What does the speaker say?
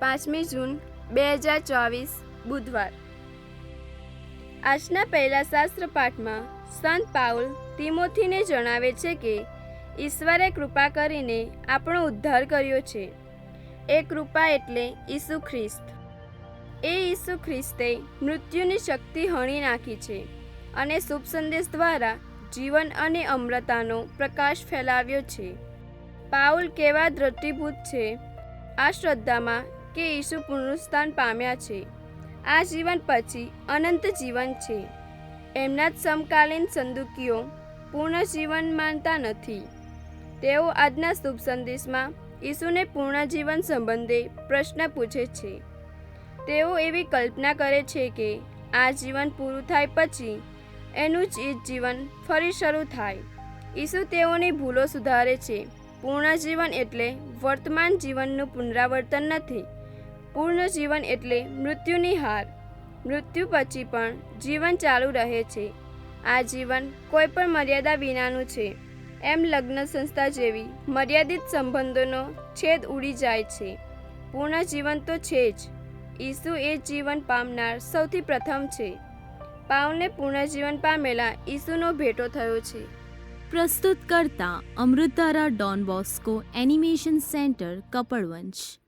પાંચમી જૂન, બે હજાર ચોવીસ, બુધવાર. આજના પહેલા શાસ્ત્ર પાઠમાં સંત પાઉલ તિમોથીને જણાવે છે કે, ઈશ્વરે કૃપા કરીને આપણો ઉદ્ધાર કર્યો છે. એ કૃપા એટલે ઈસુ ખ્રિસ્ત. એ ઈસુ ખ્રિસ્તે મૃત્યુની શક્તિ હણી નાખી છે અને શુભ સંદેશ દ્વારા જીવન અને અમ્રતાનો પ્રકાશ ફેલાવ્યો છે. પાઉલ કેવા દ્રષ્ટિભૂત છે, આ શ્રદ્ધામાં કે ઈસુ પુનરુત્થાન પામ્યા છે. આ જીવન પછી અનંત જીવન છે. એમના જ સમકાલીન સંદુકીઓ પૂર્ણ જીવન માનતા નથી. તેઓ આજના શુભ સંદેશમાં ઈસુને પૂર્ણ જીવન સંબંધે પ્રશ્ન પૂછે છે. તેઓ એવી કલ્પના કરે છે કે આ જીવન પૂરું થાય પછી એનું જ જીવન ફરી શરૂ થાય. ઈસુ તેઓની ભૂલો સુધારે છે. પૂર્ણ જીવન એટલે વર્તમાન જીવનનું પુનરાવર્તન નથી. પૂર્ણ જીવન એટલે મૃત્યુની હાર. મૃત્યુ પછી પણ જીવન ચાલુ રહે છે. આ જીવન કોઈ પણ મર્યાદા વિનાનું છે. એમ લગ્ન સંસ્થા જેવી મર્યાદિત સંબંધોનો છેદ ઉડી જાય છે. પૂર્ણ જીવન તો છે જ. ઈસુ એ જીવન પામનાર સૌથી પ્રથમ છે. પાવને પૂર્ણ જીવન પામેલા ઈસુનો ભેટો થયો છે. પ્રસ્તુત કરતા અમૃતારા Don Bosco animation centre, Kapadvanj.